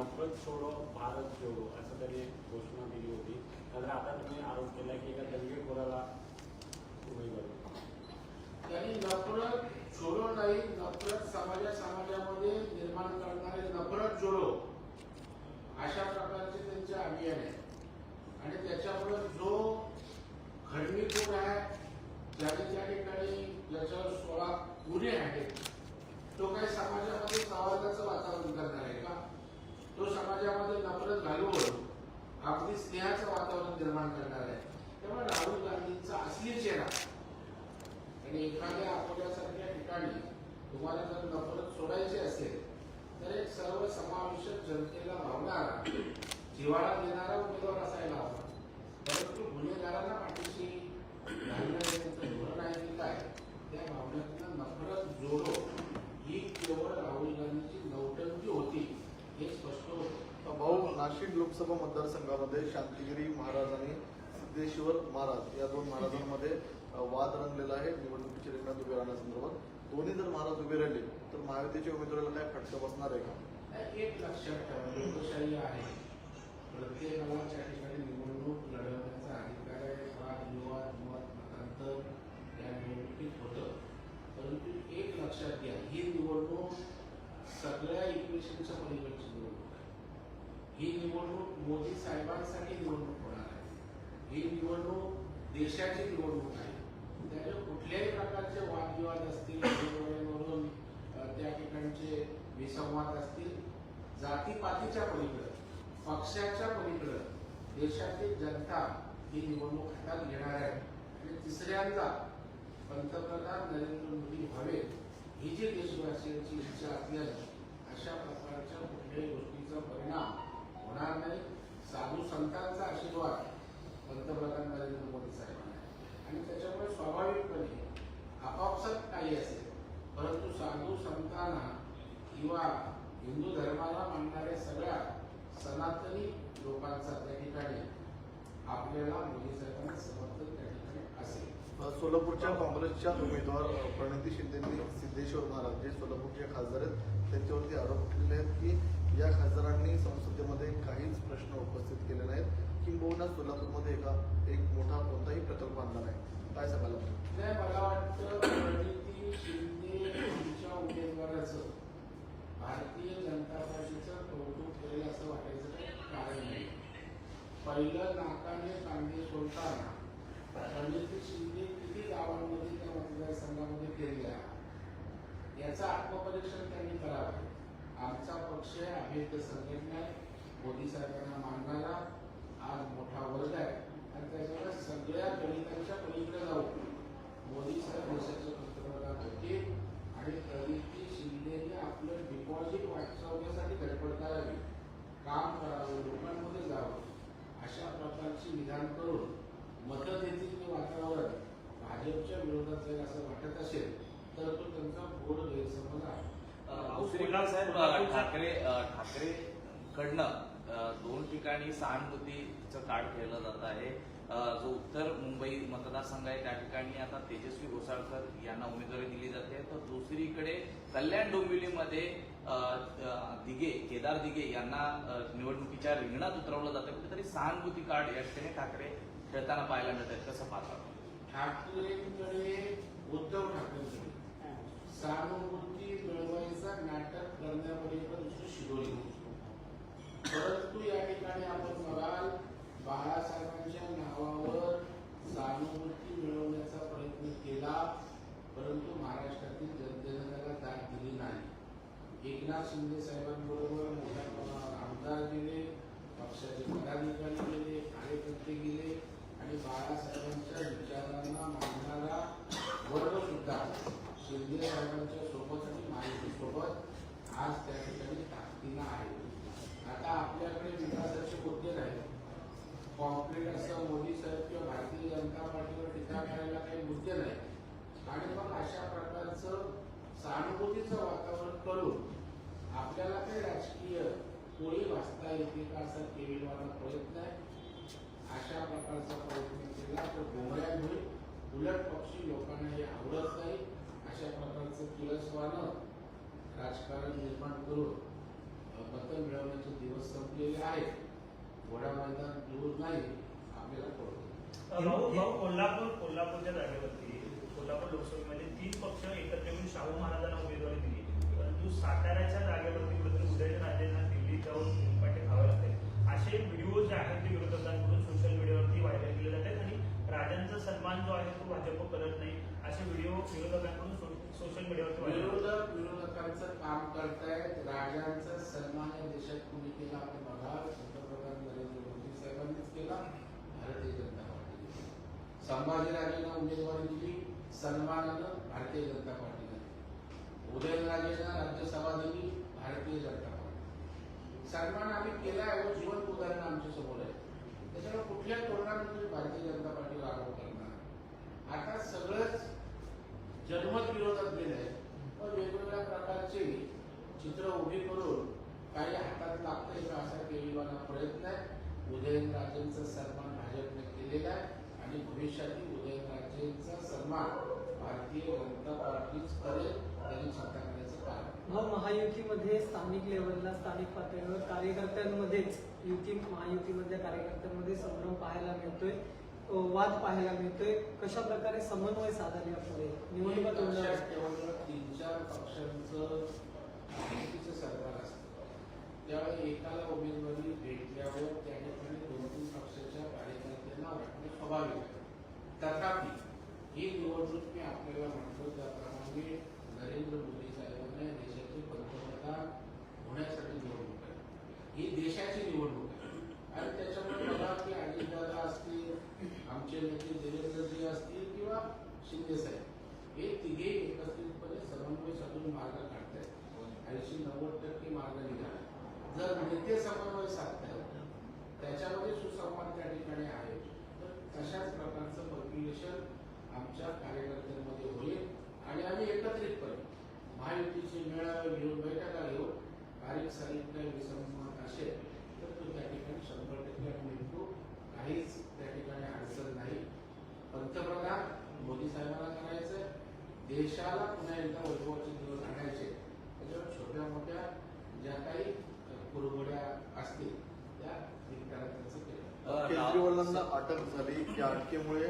नफरत छोडो भारत जोडो असं त्यांनी घोषणा दिली होती. तर आता तुम्ही आरोप केला की एका दंगेखोराला उमेदवारी त्यांनी नफरत छोडो नाही नफरत समाजा समाजामध्ये निर्माण करणारे नफरत जोडो. अशा प्रकारचे त्यांचे अभियान आहे. आणि त्याच्यामुळे जो खंडणीखोर आहे ज्याने त्या ठिकाणी ज्याच्यावर सोळा गुन्हे आहेत तो काही समाजामध्ये समाजाचं वातावरण करणार आहे का? तो समाजामध्ये नफरत घालून अगदी स्नेहाचं वातावरण निर्माण करणार आहे. तेव्हा राहुल गांधींचा असली चेहरा आणि एखाद्या अकोल्यासारख्या ठिकाणी तुम्हाला जर नफरत सोडायची असेल तर एक सर्व समावेशक जनतेला भावणारा जिवाळा देणारा उमेदवार असायला हवा. परंतु गुन्हेगारांना पाठीशी घालणारे त्यांचं धोरण आहे की काय त्या भावनेतनं नफरत जोडो ही केवळ राहुल गांधीची नौटंकी होती हे स्पष्ट होतं भाऊ नाशिक लोकसभा मतदारसंघामध्ये शांतिगिरी महाराज आणि सिद्धेश्वर महाराज या दोन महाराजांमध्ये वाद रंगलेला आहे. निवडणुकीच्या रिंगणात उभे राहण्यासंदर्भात दोन्ही जर महाराज उभे राहिले तर महायुतीच्या उमेदवाराला काय फटका बसणार आहे का? एक लक्षात ठेवा लोकशाही आहे. प्रत्येकाला त्या ठिकाणी निवडणूक लढवण्याचा अधिकार आहे वाद विवाद मत मतांतर या निवडणुकीत होतं परंतु एक लक्षात घ्या ही निवडणूक सगळ्या इक्वेशनच्या पलीकडची निवडणूक आहे ही निवडणूक मोदी साहेबांसाठी निवडणूक होणार आहे. ही निवडणूक देशाची निवडणूक आहे. त्याचे कुठल्याही प्रकारचे वादविवाद असतील म्हणून त्या ठिकाणचे विसंवाद असतील जातीपातीच्या पलीकडे पक्षाच्या पलीकडे देशातील जनता ही निवडणूक हातात घेणार आहे. आणि तिसऱ्यांदा पंतप्रधान नरेंद्र मोदी व्हावे ही जी देशवासियांची इच्छा असल्याने अशा प्रकारच्या कुठल्याही गोष्टीचा परिणाम होणार नाही. साधू संतांचा आशीर्वाद पंतप्रधान नरेंद्र मोदी साहेबांना. आणि त्याच्यामुळे स्वाभाविकपणे आपापसात काही असेल परंतु साधू संतांना किंवा हिंदू धर्माला मानणाऱ्या सगळ्या सनातनी लोकांचा त्या ठिकाणी आपल्याला मोदी साहेबांना समर्थन त्या ठिकाणी असेल. सोलापूरच्या काँग्रेसच्या उमेदवार प्रणिती शिंदेंनी सिद्धेश्वर महाराज जे सोलापूरचे खासदार आहेत त्यांच्यावरती आरोप केलेले आहेत की या खासदारांनी संसदेमध्ये काहीच प्रश्न उपस्थित केले नाहीत. किंबहुना सोलापूरमध्ये एका एक मोठा कोणताही प्रकल्प आणला नाही. काय सांगायला मला वाटतं प्रणिती शिंदे उमेदवाराचं भारतीय जनता पार्टीचं कौतुक करेल असं वाटायचं कारण नाही. पहिलं नाकाने कांदे सोडताना प्रणिती शिंदे किती गावांमध्ये त्या मतदारसंघामध्ये गेल्या याचं आत्मपरीक्षण त्यांनी करावं. आमचा पक्ष आहे इथे संघटना आहे मोदी सरकारला मानणारा आज मोठा वर्ग आहे. आणि त्याच्यामुळे सगळ्या गणितांच्या पलीकडे जाऊ मोदी साहेब देशाचे पंतप्रधान होतील आणि प्रणिती शिंदेने आपलं डिपॉझिट वाचवण्यासाठी धडपड करावी काम करावं लोकांमध्ये जावं अशा प्रकारची विधान करून मतं देतील ते वातावरण भाजपच्या विरोधात जाईल असं वाटत असेल तर तो त्यांचा घोर गैरसमज आहे साहेब ठाकरे ठाकरे कडनं दोन ठिकाणी सहानुभूतीचं कार्ड केलं जात आहे. जो उत्तर मुंबई मतदारसंघ आहे त्या ठिकाणी आता तेजस्वी घोसाळकर यांना उमेदवारी दिली जाते. तर दुसरीकडे कल्याण डोंबिवलीमध्ये दिघे केदार दिघे यांना निवडणुकीच्या रिंगणात उतरवलं जातं. कुठेतरी सहानुभूती कार्ड या ठिकाणी ठाकरे खेळताना पाहायला मिळत आहेत. कसं पाहता ठाकरेंकडे उद्धव ठाकरेंकडे. सहानुभूती मिळवायचा नाटक करण्यापर्यंत शिकवली परंतु या ठिकाणी आपण बघाल बाळासाहेबांच्या नावावर सहानुभूती मिळवण्याचा प्रयत्न केला परंतु महाराष्ट्रातील जनतेनं त्याला दाद दिली नाही. एकनाथ शिंदे साहेबांबरोबर मोठ्या प्रमाणावर आमदार गेले पक्षाचे पदाधिकारी गेले कार्यकर्ते गेले आणि बाळासाहेबांच्या विचारांना मानणारा वर्ग सुद्धा शिंदे साहेबांच्या सोबत आणि माहिती सोबत आज त्या ठिकाणी ताकदीनं आहे. आता आपल्याकडे विकासाचे मुद्दे नाही कॉम्प्लीट असं मोदी साहेब किंवा भारतीय जनता पार्टीवर टीका करायला काही मुद्दे नाही आणि मग अशा प्रकारचं सहानुभूतीचं वातावरण करून आपल्याला काही राजकीय कोळी वाचता येते का असा केविलवाला प्रयत्न आहे. अशा प्रकारचा प्रयत्न केला तर गोंधळ्या होईल उलट पक्षी लोकांना हे आवडत नाही. अशा प्रकारचं किळसवानं राजकारण निर्माण करून मतं मिळवण्याचे दिवस संपलेले आहेत. घोडा मैदान दूर नाही आपल्याला कळतो भाऊ भाऊ कोल्हापूर कोल्हापूरच्या जागेवरती कोल्हापूर लोकसभेमध्ये तीन पक्ष एकत्र येऊन शाहू महाराजांना उमेदवारी दिली. परंतु साताऱ्याच्या जागेवरती कुठेतरी उदयनराजेंना दिल्लीत जाऊन झुंपाटे खावे लागते असे व्हिडिओ जे आहेत ते विरोधकांकडून सोशल मीडियावरती व्हायरल केले जातात आणि राजांचा सन्मान जो आहे तो भाजप करत नाही. असे व्हिडिओ विरोधकांकडून सोशल मीडियावर विरोधक विरोधकांचं काम करतायत. राजांचा सन्मान या देशात कुणी केला? आपण बघा पंतप्रधान नरेंद्र मोदी साहेबांनीच केला. भारतीय जनता पार्टी संभाजीराजेंना उमेदवारी दिली. सन्मानानं भारतीय जनता पार्टीने उदयनराजेंना राज्यसभा दिली. भारतीय जनता पार्टी सन्मान आम्ही केलाय व जिवंत उदाहरण आमच्यासमोर आहे त्याच्यामुळे कुठल्या तोरणामध्ये भारतीय जनता पार्टीला आरोप करणार आता सगळंच जन्मत विरोधात गेलंय पण वेगवेगळ्या प्रकारचे चित्र उभी करून काही हातात लागतंय का असा केजरीवालला प्रयत्न आहे. उदयनराजेंचा सन्मान भाजपने केलेला आहे आणि भविष्यातील उदयनराजेंचा सन्मान भारतीय जनता पार्टीच करेल त्यांनी चिंता करण्याचं कारण मग महायुतीमध्ये स्थानिक लेवलला स्थानिक पातळीवर कार्यकर्त्यांमध्येच युती महायुतीमधल्या कार्यकर्त्यांमध्ये संभ्रम पाहायला मिळतोय. वाद पाहायला मिळतोय. कशा प्रकारे समन्वय साधायला पुढे? निवडणुका ठेवणं तीन चार पक्षांचं सरकार असतं त्यावेळी एकाला उमेदवारी भेटल्यावर त्या ठिकाणी दोन तीन पक्षाच्या कार्यकर्त्यांना वाटणं स्वाभाविक तथापि ही निवडणूक मी आपल्याला म्हणतो त्याप्रमाणे नरेंद्र मोदी साहेबांना देशाचे पंतप्रधान होण्यासाठी निवडणूक आहे. ही देशाची निवडणूक आहे. आणि त्याच्यामुळे बघा की अजितदादा असतील आमचे नेते देवेंद्रजी असतील किंवा शिंदे साहेब हे तिघे एकत्रितपणे समन्वय साधून मार्ग काढतायत. ऐंशी नव्वद टक्के मार्ग निघाला. जर नेते समन्वय साधतात त्याच्यामध्ये सुसंवाद त्या ठिकाणी आहे. तर तशाच प्रकारचं पर्क्युलेशन आमच्या कार्यकर्त्यांमध्ये होईल आणि आम्ही एकत्रितपणे महायुतीचे मेळावे घेऊन बैठका घेऊन तारीख सारीख काही विसंमत असेल तर तो त्या ठिकाणी शंभर टक्के आम्ही काहीच त्या ठिकाणी अडचण नाही पंतप्रधान मोदी साहेबांना करायचंय देशाला पुन्हा एकदा वैभवाचे दिवस आणायचे त्याच्यावर छोट्या मोठ्या ज्या काही कुरघोड्या असतील त्या केजरीवालांना अटक झाली. त्या अटकेमुळे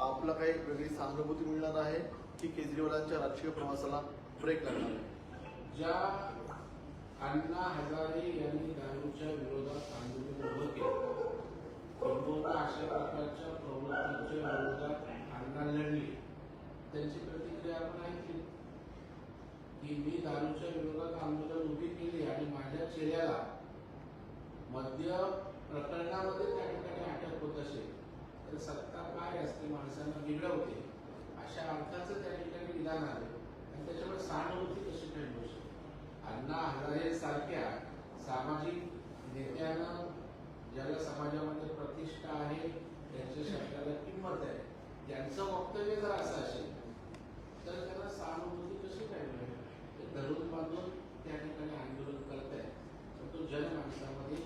आपला काही वेगळी सहानुभूती मिळणार आहे की केजरीवालांच्या राजकीय प्रवासाला ब्रेक लागणार आहे? ज्या अण्णा हजारे यांनी दारूच्या विरोधात आंदोलन उभं केलं किंबहुना अशा प्रकारच्या प्रवृत्तीच्या विरोधात अण्णा लढली त्यांची प्रतिक्रिया आपण ऐकली की मी दारूच्या विरोधात आंदोलन उभी केली आणि माझ्या चेहऱ्याला मध्य प्रकरणामध्ये त्या ठिकाणी अटक होत असेल तर सत्ता काय असते माणसांना बिघडवते अशा अर्थाचं त्या ठिकाणी विधान आले आणि त्याच्यामुळे सहानुभूती कशी काय मिळू शकते? अण्णा हजारे सारख्या सामाजिक नेत्यानं ज्याला समाजामध्ये प्रतिष्ठा आहे त्यांच्या शब्दाला किंमत आहे. त्यांचं वक्तव्य जर असं असेल तर त्यांना सहानुभूती कशी काय मिळेल? धरून बांधून त्या ठिकाणी आंदोलन करत आहे परंतु जनमानसामध्ये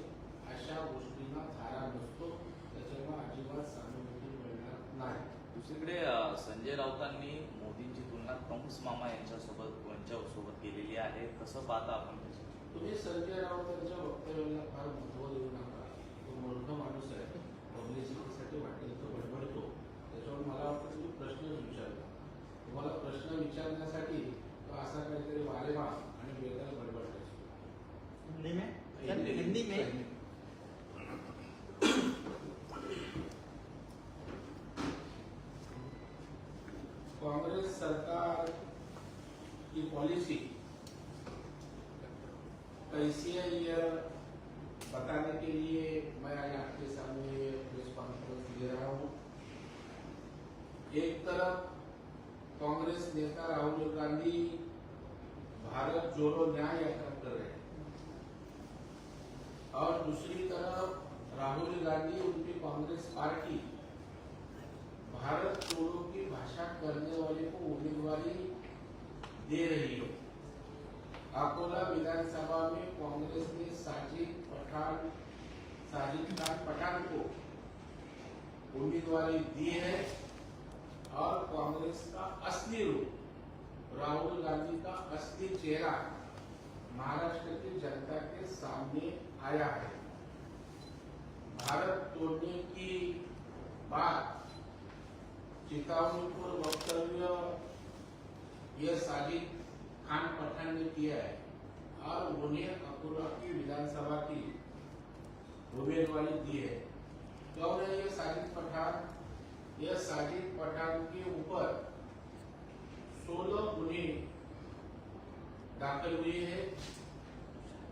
अशा गोष्टींना थारा नसतो. त्याच्यामुळे अजिबात सहानुभूती मिळणार नाही. दुसरीकडे संजय राऊतांनी मोदींची तुलना कंस मामा यांच्यासोबत यांच्या सोबत केलेली आहे. कसं पाहता आपण? तुम्ही संजय राऊत यांच्या वक्तव्याला फार महत्त्व देऊ नका तो मूर्ख माणूस आहे. पब्लिसिटीसाठी वाटेल तो बडबडतो त्याच्यामुळे मला वाटतं तुम्ही प्रश्नच विचारला तुम्हाला प्रश्न विचारण्यासाठी तो असा काहीतरी वारेवा आणि वेगळा बडबडायचो हिंदी में? सर, हिंदी में? कांग्रेस सरकार की पॉलिसी कैसी है ये बताने के लिए मैं आज आपके सामने प्रेस कॉन्फ्रेंस दे रहा हूँ। एक तरफ़ कांग्रेस नेता राहुल गांधी भारत जोड़ो न्याय यात्रा कर रहे हैं। और दूसरी तरफ़ राहुल गांधी, उनकी कांग्रेस पार्टी भारत जोड़ो की भाषा करने वाले को उम्मीदवारी दे रही है। अकोला विधानसभा में कांग्रेस ने साजिद पठान, साजिद खान पठान को उम्मीदवारी दी है। और कांग्रेस का असली रूप, राहुल गांधी का असली चेहरा महाराष्ट्र की जनता के सामने आया है। भारत तोड़ने की बात चेतावनीपूर्ण वक्तव्य यह साजिद खान पठान ने किया है और उन्हें अकोला की विधानसभा की उम्मीदवारी दी है। कौन है ये साजिद पठान यह साजिद पठान के ऊपर सोलह गुने दाखिल हुए हैं।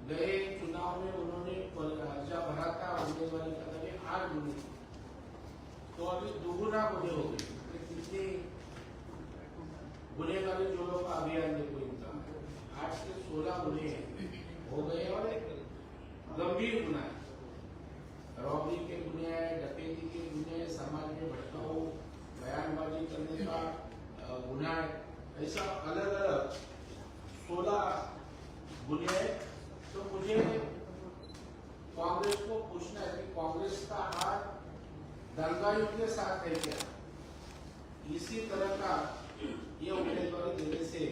गए चुनाव में उन्होंने पर्चा भरा था उम्मीदवारी का था आठ गुने तो अभी दोगुना गुने हो गए। तो कितने गुनेगारी जोड़ों का अभियान देखो इनका आठ से सोलह गुने हो। गए और गंभीर गुना है। रॉबरी के गुने हैं डकैती के गुने, समाज में भटकाऊ बयानबाजी करने का गुना है। ऐसा अलग अलग सोलह गुने हैं। तो मुझे कांग्रेस को पूछना है कि कांग्रेस का हाथ दंगाइयों के साथ है क्या? इसी तरह का ये उम्मीदवारी देने से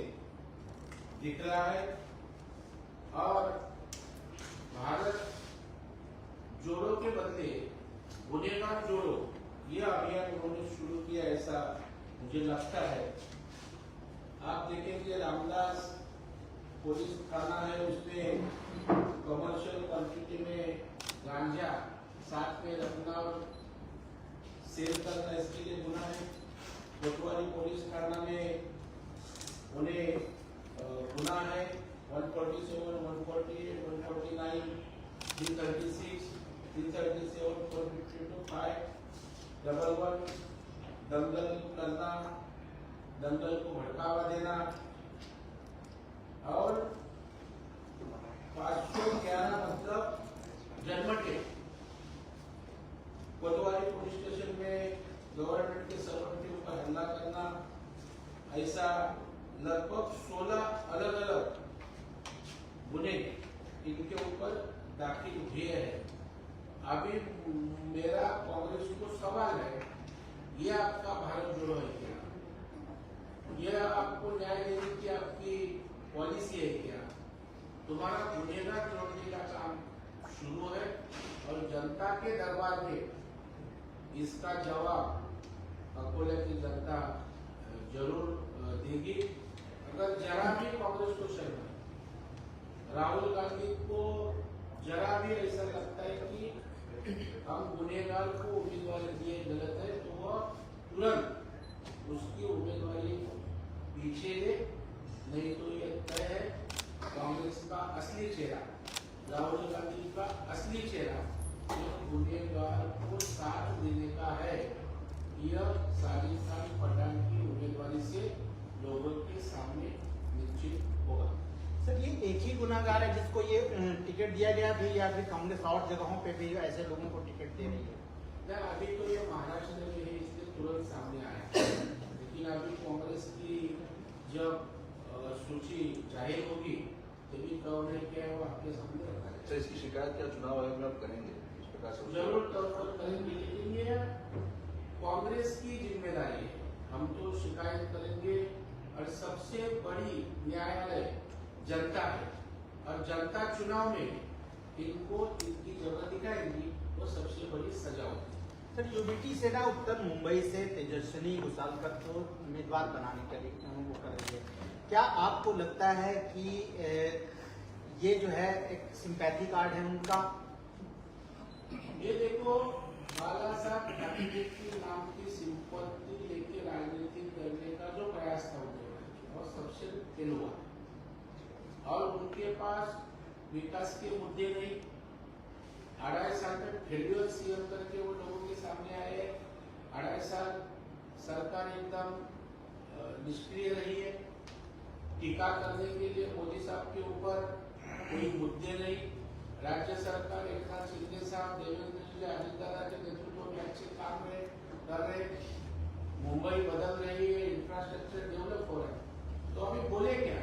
दिख रहा है। और भारत जोड़ो के बदले गुनेगार जोड़ो ये अभियान उन्होंने शुरू किया ऐसा मुझे लगता है। आप देखेंगे रामदास पुलिस थाना है उसमें कमर्शियल क्वांटिटी में गांजा साथ में रखना और सेल करना इसके लिए गुना है। कोतवाली पुलिस थाना में उन्हें गुना है। 147, 148, 149, 336, 337, 452, 5, डबल वन दंगल करना दंगल को भड़कावा देना आपको न्याय देने की आपकी पॉलिसी है क्या? तुम्हारा गुनेगार जोड़ने का काम शुरू है और जनता के दरबार में इसका जवाब अकोले की जनता ज़रूर देगी। अगर जरा भी कांग्रेस को शर्म राहुल गांधी को जरा भी ऐसा लगता है कि हम गुनेगार को उम्मीदवार दिए गलत है तो वह तुरंत पीछे ले नहीं तो ये तय है कांग्रेस का असली चेहरा, राहुल गांधी का असली चेहरा, जो गुनेगार को साथ देने का है। यह साजिद खान पठान की उम्मीदवारी से लोगों के सामने निश्चित होगा। सर, ये एक ही गुनागार है जिसको ये टिकट दिया गया भी या फिर कांग्रेस और जगहों पे भी ऐसे लोगों को टिकट दे रही है ना अभी तो ये महाराष्ट्र में है इसलिए तुरंत सामने आया लेकिन अभी कांग्रेस की जब अ, सूची ज़ाहिर होगी तभी कौन है क्या है वो आपके सामने रखा अच्छा जाएगा इसकी शिकायत क्या चुनाव आयोग में आप करेंगे? इस प्रकार से ज़रूर तौर पर करेंगे लेकिन ये कांग्रेस की ज़िम्मेदारी है। हम तो शिकायत करेंगे और सबसे बड़ी न्यायालय जनता है। और जनता चुनाव में इनको इनकी जगह दिखाएँगी वो सबसे बड़ी सजा होगी। सर यूबीटी सेना उत्तर मुंबई से तेजस्विनी घुसालकर को उम्मीदवार बनाने के लिए वो कर रही है क्या आपको लगता है कि ये जो है एक सिंपैथी कार्ड है उनका। ये देखो, बाला साहब के नाम की संपत्ति लेके राजनीति करने का जो प्रयास था उन्होंने और सबसे फेल हुआ। और उनके पास विकास के मुद्दे नहीं। अढ़ाई साल में फेल्यूर सीएम करके वो लोगों के सामने आए। अढ़ाई साल सरकार एकदम निष्क्रिय रही है। टीका करने के लिए मोदी साहब के ऊपर कोई मुद्दे नाही. राज्य सरकार एकनाथ शिंदे साहेब देवेंद्रजी जी नेतृत्व में अच्छे काम है कर रहे मुंबई बदल रही है इंफ्रास्ट्रक्चर डेवलप हो रहा है तो अभी बोले क्या?